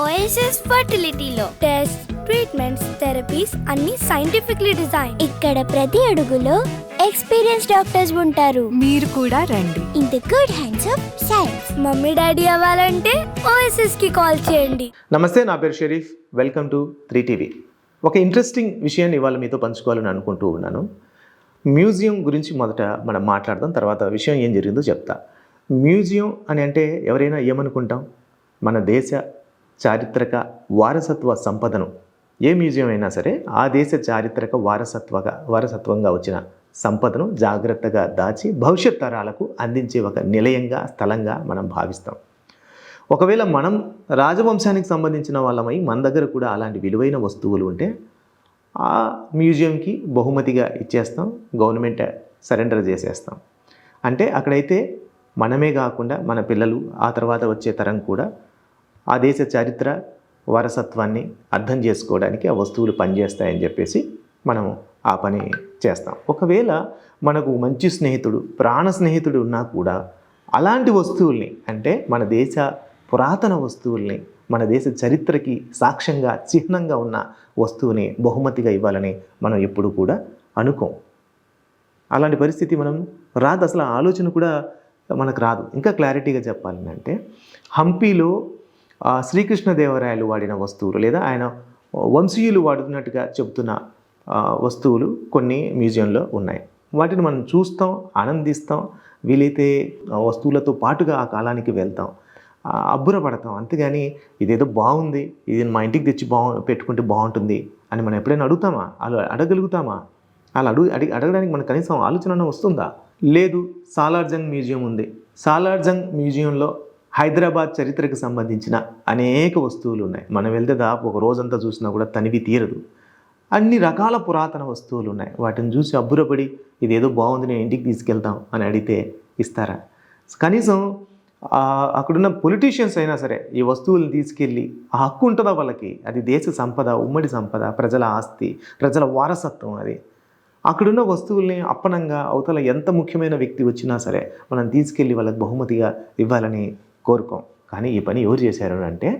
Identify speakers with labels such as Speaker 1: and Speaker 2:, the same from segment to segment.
Speaker 1: OSS ఫర్టిలిటీలో test treatments therapies అన్ని scientifically design
Speaker 2: ఇక్కడ ప్రతి అడుగులో ఎక్స్పీరియన్స్ డాక్టర్స్ ఉంటారు.
Speaker 3: మీరు కూడా రండి.
Speaker 2: In the good hands of science
Speaker 1: mummy daddy అవ్వాలంటే ఓఎస్ఎస్కి కాల్ చేయండి.
Speaker 4: నమస్తే నా పేరు Sharif. Welcome to three TV ఒక ఇంట్రెస్టింగ్ విషయాన్ని ఇవాళ మీతో పంచుకోవాలని అనుకుంటూ ఉన్నాను. మ్యూజియం గురించి మొదట మనం మాట్లాడదాం తర్వాత విషయం ఏం జరిగిందో చెప్తా. మ్యూజియం అని అంటే ఎవరైనా ఏమనుకుంటాం? మన దేశ చారిత్రక వారసత్వ సంపదను. ఏ మ్యూజియం అయినా సరే ఆ దేశ చారిత్రక వారసత్వగా వారసత్వంగా వచ్చిన సంపదను జాగ్రత్తగా దాచి భవిష్యత్ తరాలకు అందించే ఒక నిలయంగా స్థలంగా మనం భావిస్తాం. ఒకవేళ మనం రాజవంశానికి సంబంధించిన వాళ్ళమై మన దగ్గర కూడా అలాంటి విలువైన వస్తువులు ఉంటే ఆ మ్యూజియంకి బహుమతిగా ఇచ్చేస్తాం గవర్నమెంట్ సరెండర్ చేసేస్తాం. అంటే అక్కడైతే మనమే కాకుండా మన పిల్లలు ఆ తర్వాత వచ్చే తరం కూడా ఆ దేశ చరిత్ర వారసత్వాన్ని అర్థం చేసుకోవడానికి ఆ వస్తువులు పనిచేస్తాయని చెప్పేసి మనం ఆ పని చేస్తాం. ఒకవేళ మనకు మంచి స్నేహితుడు ప్రాణ స్నేహితుడు ఉన్నా కూడా అలాంటి వస్తువుల్ని అంటే మన దేశ పురాతన వస్తువుల్ని మన దేశ చరిత్రకి సాక్ష్యంగా చిహ్నంగా ఉన్న వస్తువుని బహుమతిగా ఇవ్వాలని మనం ఎప్పుడు కూడా అనుకోం. అలాంటి పరిస్థితి మనం రాదు. అసలు ఆలోచన కూడా మనకు రాదు. ఇంకా క్లారిటీగా చెప్పాలంటే హంపీలో శ్రీకృష్ణదేవరాయలు వాడిన వస్తువులు లేదా ఆయన వంశీయులు వాడుతున్నట్టుగా చెబుతున్న వస్తువులు కొన్ని మ్యూజియంలో ఉన్నాయి. వాటిని మనం చూస్తాం ఆనందిస్తాం వీలైతే వస్తువులతో పాటుగా ఆ కాలానికి వెళ్తాం అబ్బురపడతాం. అంతేగాని ఇదేదో బాగుంది ఇది మా ఇంటికి తెచ్చి బాగు పెట్టుకుంటే బాగుంటుంది అని మనం ఎప్పుడైనా అడుగుతామా? అలా అడగలుగుతామా? అలా అడుగు అడిగి అడగడానికి మనకు కనీసం ఆలోచన వస్తుందా? లేదు సాలార్జంగ్ మ్యూజియం ఉంది. సాలార్జంగ్ మ్యూజియంలో హైదరాబాద్ చరిత్రకు సంబంధించిన అనేక వస్తువులు ఉన్నాయి. మనం వెళ్తే దాపు ఒక రోజంతా చూసినా కూడా తనివి తీరదు. అన్ని రకాల పురాతన వస్తువులు ఉన్నాయి. వాటిని చూసి అబ్బురపడి ఇదేదో బాగుంది నేను ఇంటికి తీసుకెళ్తాం అని అడిగితే ఇస్తారా? కనీసం అక్కడున్న పొలిటీషియన్స్ అయినా సరే ఈ వస్తువులను తీసుకెళ్ళి ఆ హక్కు ఉంటుందా వాళ్ళకి? అది దేశ సంపద ఉమ్మడి సంపద ప్రజల ఆస్తి ప్రజల వారసత్వం అది. అక్కడున్న వస్తువుల్ని అప్పనంగా అవతల ఎంత ముఖ్యమైన వ్యక్తి వచ్చినా సరే మనం తీసుకెళ్ళి వాళ్ళకి బహుమతిగా ఇవ్వాలని కోరుకోం. కానీ ఈ పని ఎవరు చేశారు అంటే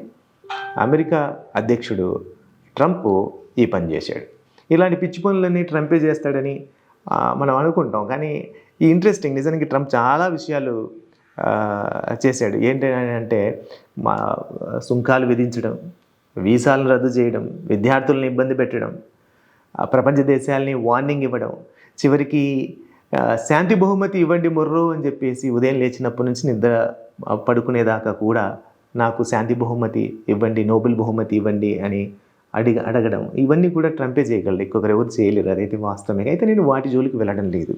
Speaker 4: అమెరికా అధ్యక్షుడు ట్రంప్ ఈ పని చేశాడు. ఇలాంటి పిచ్చి పనులన్నీ ట్రంపే చేస్తాడని మనం అనుకుంటాం. కానీ ఈ ఇంట్రెస్టింగ్ నిజానికి ట్రంప్ చాలా విషయాలు చేశాడు. ఏంటంటే మా సుంకాలు విధించడం వీసాలను రద్దు చేయడం విద్యార్థులను ఇబ్బంది పెట్టడం ప్రపంచ దేశాలని వార్నింగ్ ఇవ్వడం చివరికి శాంతి బహుమతి ఇవ్వండి మొర్రో అని చెప్పేసి ఉదయం లేచినప్పటి నుంచి నిద్ర పడుకునేదాకా కూడా నాకు శాంతి బహుమతి ఇవ్వండి నోబెల్ బహుమతి ఇవ్వండి అని అడిగ అడగడం. ఇవన్నీ కూడా ట్రంపే చేయగలరు ఇంకొకరు ఎవరు చేయలేరు. అదైతే వాస్తవమే. అయితే నేను వాటి జోలికి వెళ్ళడం లేదు.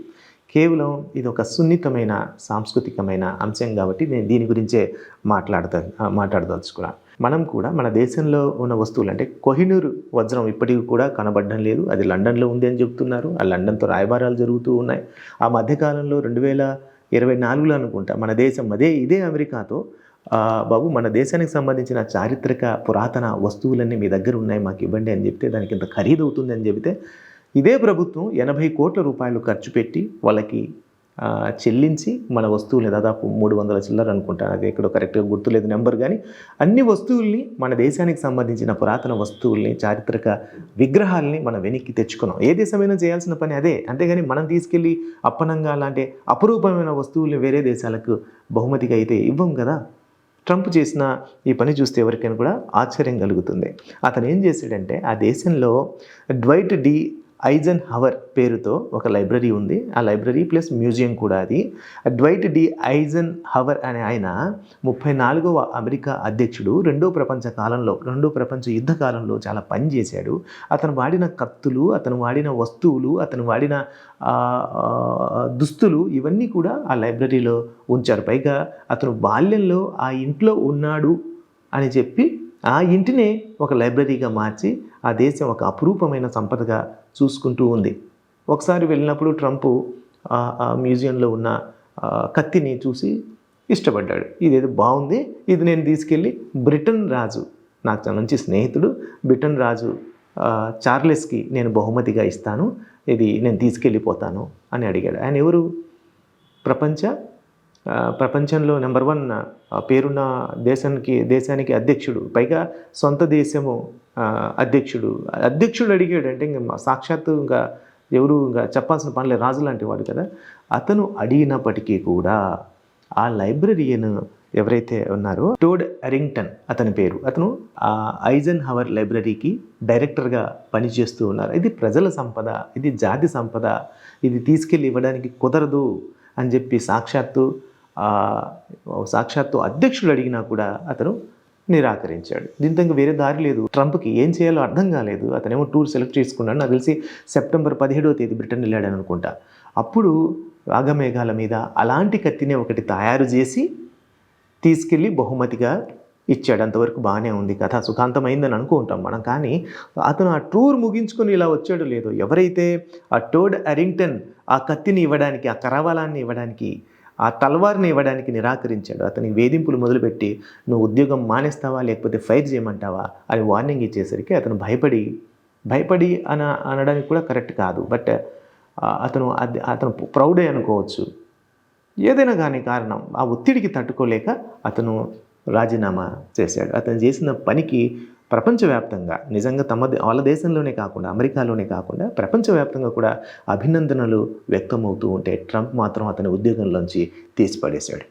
Speaker 4: కేవలం ఇది ఒక సున్నితమైన సాంస్కృతికమైన అంశం కాబట్టి నేను దీని గురించే మాట్లాడతా మాట్లాడదలుచుకున్నాను మనం కూడా మన దేశంలో ఉన్న వస్తువులు అంటే కొహినూరు వజ్రం ఇప్పటికీ కూడా కనబడడం లేదు. అది లండన్లో ఉంది అని చెబుతున్నారు ఆ లండన్తో రాయబారాలు జరుగుతూ ఉన్నాయి. ఆ మధ్యకాలంలో రెండు వేల ఇరవై నాలుగులో అనుకుంటా మన దేశం అదే ఇదే అమెరికాతో బాబు మన దేశానికి సంబంధించిన చారిత్రక పురాతన వస్తువులన్నీ మీ దగ్గర ఉన్నాయి మాకు ఇవ్వండి అని చెప్తే దానికి ఇంత ఖరీదవుతుంది అని చెబితే ఇదే ప్రభుత్వం ఎనభై కోట్ల రూపాయలు ఖర్చు పెట్టి వాళ్ళకి చెల్లించి మన వస్తువుల్ని దాదాపు మూడు వందల చిల్లర అనుకుంటాను అది ఎక్కడో కరెక్ట్గా గుర్తులేదు నెంబర్ కానీ అన్ని వస్తువుల్ని మన దేశానికి సంబంధించిన పురాతన వస్తువుల్ని చారిత్రక విగ్రహాల్ని మనం వెనక్కి తెచ్చుకున్నాం. ఏ దేశమైనా చేయాల్సిన పని అదే. అంతేగాని మనం తీసుకెళ్ళి అప్పనంగా అలాంటి అపురూపమైన వస్తువుల్ని వేరే దేశాలకు బహుమతిగా అయితే ఇవ్వం కదా. ట్రంప్ చేసిన ఈ పని చూస్తే ఎవరికైనా కూడా ఆశ్చర్యం కలుగుతుంది. అతను ఏం చేశాడంటే ఆ దేశంలో డ్వైట్ డి ఐజన్ హవర్ పేరుతో ఒక లైబ్రరీ ఉంది. ఆ లైబ్రరీ ప్లస్ మ్యూజియం కూడా అది. డ్వైట్ డి ఐజన్ హవర్ అనే ఆయన ముప్పై నాలుగవ అమెరికా అధ్యక్షుడు రెండో ప్రపంచ కాలంలో రెండో ప్రపంచ యుద్ధ కాలంలో చాలా పని చేశాడు. అతను వాడిన కత్తులు అతను వాడిన వస్తువులు అతను వాడిన దుస్తులు ఇవన్నీ కూడా ఆ లైబ్రరీలో ఉంచారు. పైగా అతను బాల్యంలో ఆ ఇంట్లో ఉన్నాడు అని చెప్పి ఆ ఇంటినే ఒక లైబ్రరీగా మార్చి ఆ దేశం ఒక అపురూపమైన సంపదగా చూసుకుంటూ ఉంది. ఒకసారి వెళ్ళినప్పుడు ట్రంప్ ఆ మ్యూజియంలో ఉన్న కత్తిని చూసి ఇష్టపడ్డాడు. ఇదేదో బాగుంది ఇది నేను తీసుకెళ్ళి బ్రిటన్ రాజు నాకు చాలా మంచి స్నేహితుడు బ్రిటన్ రాజు చార్లెస్కి నేను బహుమతిగా ఇస్తాను ఇది నేను తీసుకెళ్ళిపోతాను అని అడిగాడు. ఆయన ఎవరు? ప్రపంచ ప్రపంచంలో నెంబర్ వన్ ఆ, పేరున్న దేశానికి దేశానికి అధ్యక్షుడు పైగా సొంత దేశము అధ్యక్షుడు. అధ్యక్షుడు అడిగాడు అంటే ఇంకా సాక్షాత్తు ఇంకా ఎవరు ఇంకా చెప్పాల్సిన పనిలే రాజు లాంటి వాడు కదా. అతను అడిగినప్పటికీ కూడా ఆ లైబ్రరీయన్ ఎవరైతే ఉన్నారో టోడ్ అరింగ్టన్ అతని పేరు. అతను ఆ ఐజన్ హవర్ లైబ్రరీకి డైరెక్టర్గా పనిచేస్తూ ఉన్నారు. ఇది ప్రజల సంపద ఇది జాతి సంపద ఇది తీసుకెళ్ళి ఇవ్వడానికి కుదరదు అని చెప్పి సాక్షాత్తు సాక్షాత్తు అధ్యక్షుడు అడిగినా కూడా అతను నిరాకరించాడు. దీంతో ఇంకా వేరే దారి లేదు. ట్రంప్కి ఏం చేయాలో అర్థం కాలేదు. అతనేమో టూర్ సెలెక్ట్ చేసుకున్నాడు. నాకు తెలిసి సెప్టెంబర్ పదిహేడవ తేదీ బ్రిటన్ వెళ్ళాడని అనుకుంటా. అప్పుడు రాగమేఘాల మీద అలాంటి కత్తినే ఒకటి తయారు చేసి తీసుకెళ్ళి బహుమతిగా ఇచ్చాడు. అంతవరకు బాగానే ఉంది. కథ సుఖాంతమైందని అనుకుంటాం మనం. కానీ అతను ఆ టూర్ ముగించుకొని ఇలా వచ్చాడు లేదో ఎవరైతే ఆ టోడ్ అరింగ్టన్ ఆ కత్తిని ఇవ్వడానికి ఆ కరవాలాన్ని ఇవ్వడానికి ఆ తల్వార్ని ఇవ్వడానికి నిరాకరించాడు. అతనికి వేధింపులు మొదలుపెట్టి నువ్వు ఉద్యోగం మానేస్తావా? లేకపోతే ఫైర్ చేయమంటావా? అని వార్నింగ్ ఇచ్చేసరికి అతను భయపడి భయపడి అన అనడానికి కూడా కరెక్ట్ కాదు. బట్ అతను అది అతను ప్రౌడే అనుకోవచ్చు. ఏదైనా కానీ కారణం ఆ ఒత్తిడికి తట్టుకోలేక అతను రాజీనామా చేశాడు. అతను చేసిన పనికి ప్రపంచవ్యాప్తంగా నిజంగా తమ దే- వాళ్ళ దేశంలోనే కాకుండా అమెరికాలోనే కాకుండా ప్రపంచవ్యాప్తంగా కూడా అభినందనలు వ్యక్తమవుతూ ఉంటే ట్రంప్ మాత్రం అతని ఉద్యోగంలోంచి తీసిపడేశాడు.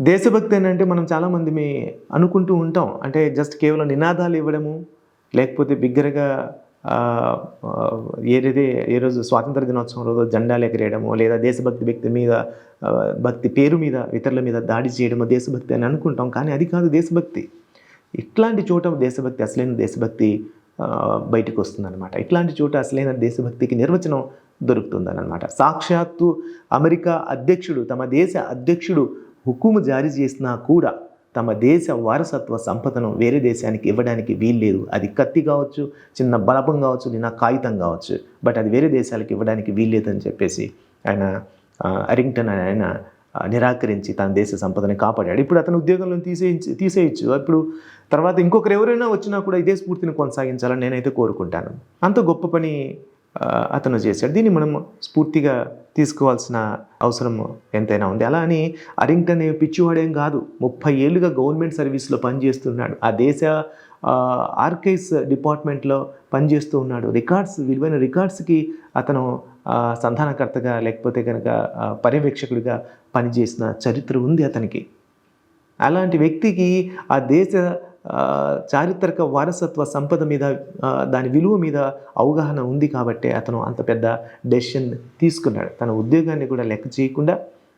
Speaker 4: దేశభక్తి ఏంటంటే మనం చాలామంది మీ అనుకుంటూ ఉంటాం. అంటే జస్ట్ కేవలం నినాదాలు ఇవ్వడము లేకపోతే బిగ్గరగా ఏదైతే ఏ రోజు స్వాతంత్ర దినోత్సవం రోజు జెండాలు ఎగరేయడము లేదా దేశభక్తి వ్యక్తి మీద భక్తి పేరు మీద ఇతరుల మీద దాడి చేయడము దేశభక్తి అని అనుకుంటాం. కానీ అది కాదు దేశభక్తి. ఇట్లాంటి చోట దేశభక్తి అసలైన దేశభక్తి ఆ, బయటకు వస్తుందన్నమాట. ఇట్లాంటి చోట అసలైన దేశభక్తికి నిర్వచనం దొరుకుతుందన్నమాట. సాక్షాత్తు అమెరికా అధ్యక్షుడు తమ దేశ అధ్యక్షుడు హుకుము జారీ చేసినా కూడా తమ దేశ వారసత్వ సంపదను వేరే దేశానికి ఇవ్వడానికి వీల్లేదు. అది కత్తి కావచ్చు చిన్న బలపం కావచ్చు నిన్న కాగితం కావచ్చు. బట్ అది వేరే దేశాలకు ఇవ్వడానికి వీల్లేదని చెప్పేసి ఆయన అరింగ్టన్ ఆయన నిరాకరించి తన దేశ సంపదని కాపాడాడు. ఇప్పుడు అతను ఉద్యోగంలో తీసేయించి తీసేయచ్చు. ఇప్పుడు తర్వాత ఇంకొకరు ఎవరైనా వచ్చినా కూడా ఇదే స్ఫూర్తిని కొనసాగించాలని నేనైతే కోరుకుంటాను. అంత గొప్ప పని అతను చేశాడు. దీన్ని మనం స్ఫూర్తిగా తీసుకోవాల్సిన అవసరం ఎంతైనా ఉంది. అలా అని అరింగ్టన్ ఏ పిచ్చివాడేం కాదు. ముప్పై ఏళ్ళుగా గవర్నమెంట్ సర్వీస్లో పనిచేస్తున్నాడు. ఆ దేశ ఆర్కైవ్స్ డిపార్ట్మెంట్లో పనిచేస్తూ ఉన్నాడు. రికార్డ్స్ విలువైన రికార్డ్స్కి అతను సంధానకర్తగా లేకపోతే కనుక పర్యవేక్షకుడిగా పనిచేసిన చరిత్ర ఉంది అతనికి. అలాంటి వ్యక్తికి ఆ దేశ చారిత్రక వారసత్వ సంపద మీద దాని విలువ మీద అవగాహన ఉంది కాబట్టి అతను అంత పెద్ద డెసిషన్ తీసుకున్నాడు. తన ఉద్యోగాన్ని కూడా లెక్క చేయకుండా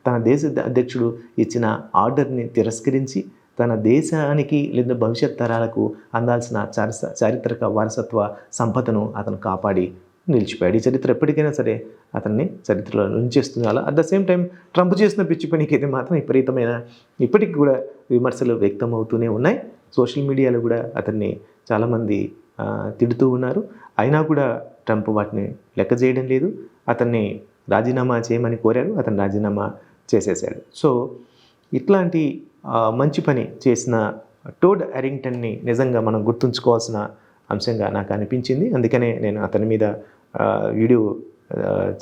Speaker 4: తన దేశ అధ్యక్షుడు ఇచ్చిన ఆర్డర్ని తిరస్కరించి తన దేశానికి లేదా భవిష్యత్ తరాలకు అందాల్సిన చారిస చారిత్రక వారసత్వ సంపదను అతను కాపాడి నిలిచిపోయాడు. ఈ చరిత్ర ఎప్పటికైనా సరే అతన్ని చరిత్రలో ఉంచేస్తుంది. అలా at the same time Trump చేసిన పిచ్చి పనికి అయితే మాత్రం విపరీతమైన ఇప్పటికి కూడా విమర్శలు వ్యక్తమవుతూనే ఉన్నాయి. సోషల్ మీడియాలో కూడా అతన్ని చాలామంది తిడుతూ ఉన్నారు. అయినా కూడా ట్రంప్ వాటిని లెక్క చేయడం లేదు. అతన్ని రాజీనామా చేయమని కోరారు. అతను రాజీనామా చేసేసాడు. సో ఇట్లాంటి మంచి పని చేసిన టోడ్ అరింగ్టన్ని నిజంగా మనం గుర్తుంచుకోవాల్సిన అంశంగా నాకు అనిపించింది. అందుకనే నేను అతని మీద వీడియో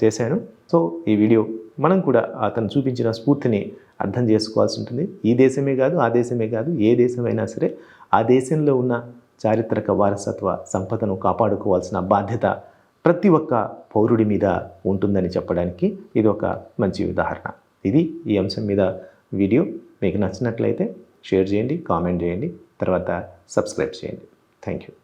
Speaker 4: చేశాను. సో ఈ వీడియో మనం కూడా అతను చూపించిన స్ఫూర్తిని అర్థం చేసుకోవాల్సి ఉంటుంది. ఈ దేశమే కాదు ఆ దేశమే కాదు ఏ దేశమైనా సరే ఆ దేశంలో ఉన్న చారిత్రక వారసత్వ సంపదను కాపాడుకోవాల్సిన బాధ్యత ప్రతి ఒక్క పౌరుడి మీద ఉంటుందని చెప్పడానికి ఇది ఒక మంచి ఉదాహరణ. ఇది ఈ అంశం మీద వీడియో. మీకు నచ్చినట్లయితే షేర్ చేయండి కామెంట్ చేయండి తర్వాత సబ్స్క్రైబ్ చేయండి. Thank you.